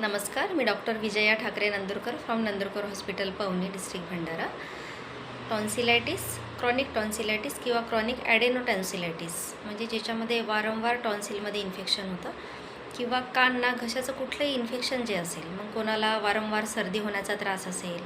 नमस्कार मी doctor Vijaya Thakare Nandurkar from Nandurkar hospital Pauni district Bhandara tonsillitis chronic tonsillitis किंवा chronic ॲडेनोटॉन्सिलायटिस म्हणजे ज्याच्यामध्ये वारंवार टॉन्सिलमध्ये इन्फेक्शन होतं किंवा कान ना घशाचं कुठलंही इन्फेक्शन जे असेल मग कोणाला वारंवार सर्दी होण्याचा त्रास असेल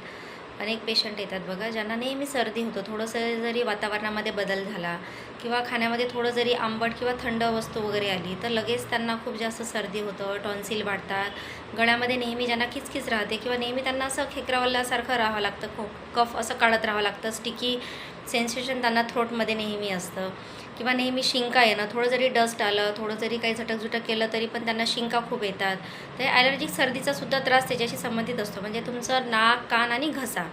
अनेक पेशंट येतात बघा ज्यांना नेहमी सर्दी होतं. थोडंसं जरी वातावरणामध्ये बदल झाला किंवा खाण्यामध्ये थोडं जरी आंबट किंवा थंड वस्तू वगैरे आली तर लगेच त्यांना खूप जास्त सर्दी होतं टॉन्सिल वाढतात. गळ्यामध्ये नेहमी ज्यांना किचकिच राहते किंवा नेहमी त्यांना असं खेकरावल्यासारखं राहावं लागतं खो कफ असं काढत राहावं लागतं स्टिकी सेन्सेशन त्यांना थ्रोटमध्ये नेहमी असतं. किंवा नेहमी शिंका येणं थोडं जरी डस्ट आलं थोडं जरी काही झटकझुटक केलं तरी पण त्यांना शिंका खूप येतात. तर ॲलर्जिक सर्दीचा सुद्धा त्रास त्याच्याशी संबंधित असतो. म्हणजे तुमचं नाक कान आणि घसा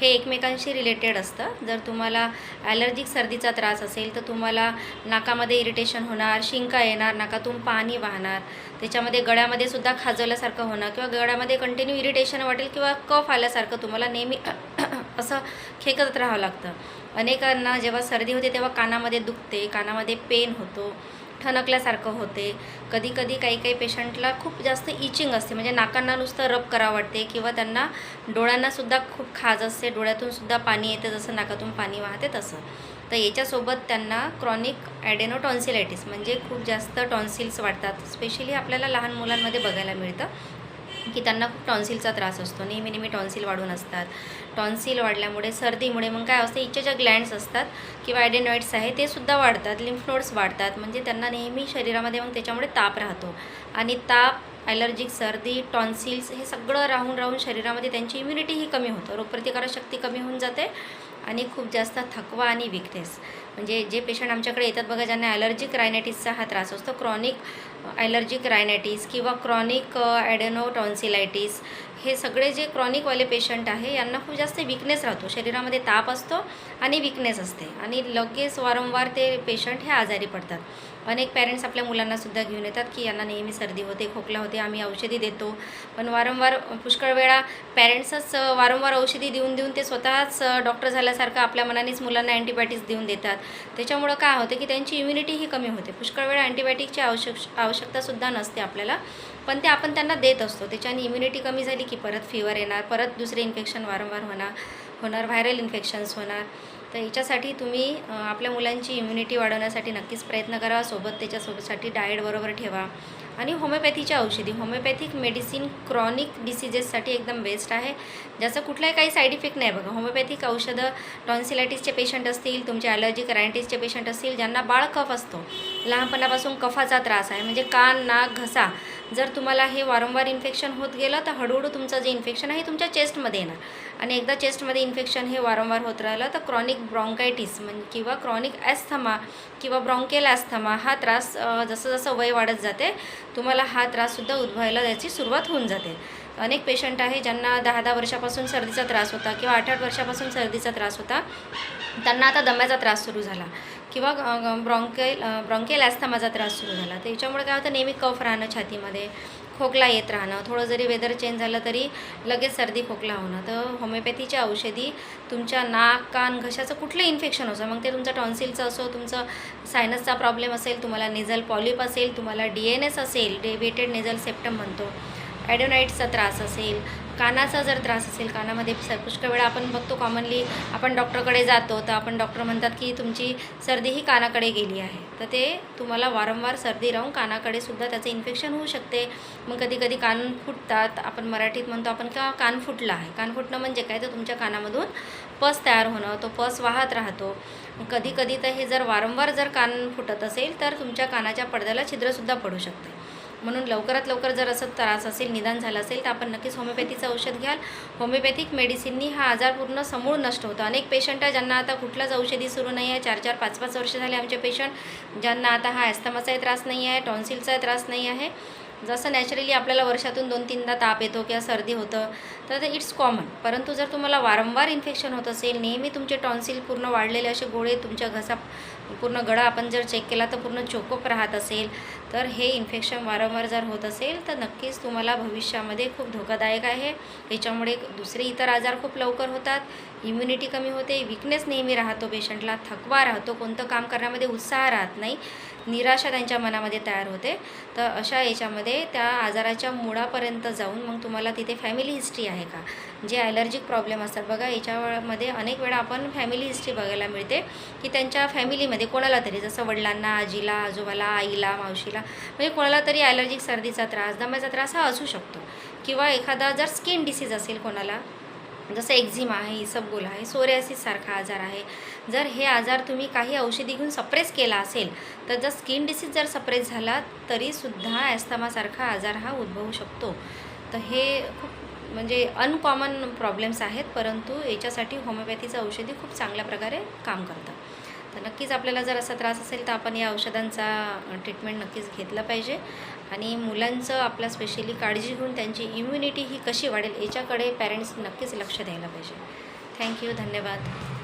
हे एकमेकांशी रिलेटेड असतं. जर तुम्हाला ॲलर्जिक सर्दीचा त्रास असेल तर तुम्हाला नाकामध्ये इरिटेशन होणार शिंका येणार नाकातून पाणी वाहणार. त्याच्यामध्ये गळ्यामध्ये सुद्धा खाजवल्यासारखं होणार किंवा गळ्यामध्ये कंटिन्यू इरिटेशन वाटेल किंवा कफ आल्यासारखं तुम्हाला नेहमी असं खेकत राहावं लागतं. अनेकांना जेव्हा सर्दी होते तेव्हा कानामध्ये दुखते कानामध्ये पेन होतो ठणकल्यासारखं होते. कधी कधी काही काही पेशंटला खूप जास्त इचिंग असते. म्हणजे नाकांना नुसतं रब करावं वाटते किंवा त्यांना डोळ्यांनासुद्धा खूप खाज असते. डोळ्यातूनसुद्धा पाणी येतं जसं नाकातून पाणी वाहते तसं. तर याच्यासोबत त्यांना क्रॉनिक ॲडेनोटॉन्सिलायटिस म्हणजे खूप जास्त टॉन्सिल्स वाढतात. स्पेशली आपल्याला लहान मुलांमध्ये बघायला मिळतं. की त्यांना खूप टॉन्सिलचा त्रास असतो. नेहमी नेहमी टॉन्सिल वाढून असतात. टॉन्सिल वाढल्यामुळे सर्दीमुळे मग काय असतं इच्छा ज्या ग्लँड्स असतात किंवा ॲडेनॉइड्स आहे ते सुद्धा वाढतात लिम्फ नोड्स वाढतात. म्हणजे त्यांना नेहमी शरीरामध्ये मग त्याच्यामुळे ताप राहतो. आणि ताप ॲलर्जिक सर्दी टॉन्सिल्स हे सगळं राहून राहून शरीरामध्ये त्यांची इम्युनिटीही कमी होतं. रोगप्रतिकारक शक्ती कमी होऊन जाते आणि खूप जास्त थकवा आणि विकनेस म्हणजे जे पेशंट आमच्याकडे येतात बघा ज्यांना ॲलर्जिक रायनायटिसचा हा त्रास असतो क्रॉनिक ॲलर्जिक रायनायटिस किंवा क्रॉनिक ॲडेनो टॉन्सिलायटिस हे सगळे जे क्रॉनिकवाले पेशंट आहे यांना खूप जास्त विकनेस राहतो. शरीरामध्ये ताप असतो आणि विकनेस असते. आणि लगेच वारंवार ते पेशंट हे आजारी पडतात. अनेक पॅरेंट्स आपल्या मुलांनासुद्धा घेऊन येतात की यांना नेहमी सर्दी होते खोकला होते आम्ही औषधी देतो. पण वारंवार पुष्कळ वेळा पॅरेंट्सच वारंवार औषधी देऊन देऊन ते स्वतःच डॉक्टर झाल्यासारखं आपल्या मनानेच मुलांना अँटीबायोटिक्स देऊन देतात. त्याच्यामुळं काय होतं की त्यांची इम्युनिटीही कमी होते. पुष्कळ वेळा अँटीबायोटिकची आवश्यक आवश्यकतासुद्धा नसते आपल्याला. पण ते आपण त्यांना देत असतो. त्याच्याने इम्युनिटी कमी झाली की परत फिवर येणार परत दुसरे इन्फेक्शन वारंवार होणार होणार व्हायरल इन्फेक्शन्स होणार. तर याच्यासाठी तुम्ही आपल्या मुलांची इम्युनिटी वाढवण्यासाठी नक्कीच प्रयत्न करा. सोबत त्याच्यासोबतसाठी डाएट बरोबर ठेवा. आणि होमिओपॅथीच्या औषधी होमिओपॅथिक मेडिसिन क्रॉनिक डिसिजेससाठी एकदम बेस्ट आहे. ज्याचं कुठलाही काही साईड इफेक्ट नाही बघा. होमिओपॅथिक औषधं टॉन्सिलायटिसचे पेशंट असतील तुमचे ॲलर्जी रायटिसचे पेशंट असतील ज्यांना बाळ कफ असतो लहानपणापासून कफाचा त्रास आहे. म्हणजे कान नाक घसा जर तुम्हाला हे वारंवार इन्फेक्शन होत गेलं तर हळूहळू तुमचं जे इन्फेक्शन आहे तुमच्या चेस्टमध्ये येणार. आणि एकदा चेस्टमध्ये इन्फेक्शन हे वारंवार होत राहिलं तर क्रॉनिक ब्रॉन्कायटिस म्हणजे किंवा क्रॉनिक ॲस्थमा किंवा ब्रॉन्केल ॲस्थमा हा त्रास जसं जसं वय वाढत जाते तुम्हाला हा त्राससुद्धा उद्भवायला त्याची सुरुवात होऊन जाते. अनेक पेशंट आहे ज्यांना दहा दहा वर्षापासून सर्दीचा त्रास होता किंवा आठ आठ वर्षापासून सर्दीचा त्रास होता. त्यांना आता दम्याचा त्रास सुरू झाला. किंवा ब्रॉन्केल ब्रॉन्केल ॲस्थमाचा त्रास सुरू झाला. त्याच्यामुळे काय होतं नेहमी कफ राहणं छातीमध्ये खोकला येत राहणं थोडं जरी वेदर चेंज झालं तरी लगेच सर्दी खोकला होणं. तर होमिओपॅथीच्या औषधी तुमच्या नाक कान घशाचं कुठलं इन्फेक्शन असो मग ते तुमचं टॉन्सिलचं असो तुमचं सायनसचा प्रॉब्लेम असेल तुम्हाला नेझल पॉलिप असेल तुम्हाला डी एन एस असेल डेविएटेड नेझल सेप्टम म्हणतो. ॲडोनाईटचा त्रास असेल कानाचा जर त्रास असेल कानामध्ये पुष्कळ वेळा आपण बघतो कॉमनली आपण डॉक्टरकडे जातो तर आपण डॉक्टर म्हणतात की तुमची सर्दी ही कानाकडे गेली आहे. तर ते तुम्हाला वारंवार सर्दी राहून कानाकडे सुद्धा त्याचं इन्फेक्शन होऊ शकते. मग कधी कधी कान फुटतात आपण मराठीत म्हणतो आपण का कान फुटला आहे. कान फुटणं म्हणजे काय? तर तुमच्या कानामधून पस तयार होणं तो पस वाहत राहतो. कधी कधी तर हे जर वारंवार जर कान फुटत असेल तर तुमच्या कानाच्या पडद्याला छिद्रसुद्धा पडू शकते. म्हणून लवकरात लवकर जर असं त्रास असेल निदान झालं असेल तर आपण नक्कीच होमिओपॅथीचं औषध घ्याल. होमिओपॅथिक मेडिसिननी हा आजार पूर्ण समूळ नष्ट होतो. अनेक पेशंट आहे ज्यांना आता कुठलाच औषधी सुरू नाही आहे. चार चार पाच पाच वर्ष झाले आमचे पेशंट ज्यांना आता हा ॲस्थमाचाही त्रास नाही आहे टॉन्सिलचाही त्रास नाही आहे. जसं नॅचरली आपल्याला वर्षातून दोन तीनदा ताप येतो किंवा सर्दी होतं तर ते इट्स कॉमन परंतु जर तुम्हाला वारंवार इन्फेक्शन होत असेल नेहमी तुमचे टॉन्सिल पूर्ण वाढलेले असे गोळे तुमच्या घसा पूर्ण गळा आपण जर चेक केला तर पूर्ण चोकोप राहत असेल तर हे इन्फेक्शन वारंवार जर होत असेल तर नक्कीच तुम्हाला भविष्यामध्ये खूप धोकादायक आहे. याच्यामुळे दुसरे इतर आजार खूप लवकर होतात. इम्युनिटी कमी होते विकनेस नेहमी राहतो पेशंटला थकवा राहतो कोणतं काम करण्यामध्ये उत्साह राहत नाही. निराशा त्यांच्या मनामध्ये तयार होते. तर अशा याच्यामध्ये त्या आजाराच्या मुळापर्यंत जाऊन मग तुम्हाला तिथे फॅमिली हिस्ट्री आहे का? जे ॲलर्जिक प्रॉब्लेम असतात. बघा याच्यामध्ये अनेक वेळा आपण फॅमिली हिस्ट्री बघायला मिळते की त्यांच्या फॅमिलीमध्ये कोणाला तरी जसं वडिलांना आजीला आजोबाला आईला मावशीला म्हणजे कोणाला तरी ॲलर्जिक सर्दीचा त्रास दम्याचा त्रास हा असू शकतो. किंवा एखादा जर स्किन डिसीज असेल कोणाला जसं एक्झिमा आहे इसबगोल आहे सोरियासिससारखा आजार आहे. जर हे आजार तुम्ही काही औषधी घेऊन सप्रेस केला असेल तर जर स्किन डिसीज जर सप्रेस झाला तरीसुद्धा ॲस्थमासारखा आजार हा उद्भवू शकतो. तर हे खूप म्हणजे अनकॉमन प्रॉब्लेम्स आहेत परंतु याच्यासाठी होमिओपॅथीचं औषधी खूप चांगल्या प्रकारे काम करतात तर नक्कीच आपल्याला जर असा त्रास असेल तर आपण या औषधांचा ट्रीटमेंट नक्कीच घेतलं पाहिजे. आणि मुलांचं आपल्या स्पेशली काळजी घेऊन त्यांची इम्युनिटी ही कशी वाढेल याच्याकडे पॅरेंट्स नक्कीच लक्ष द्यायला पाहिजे. थँक्यू धन्यवाद.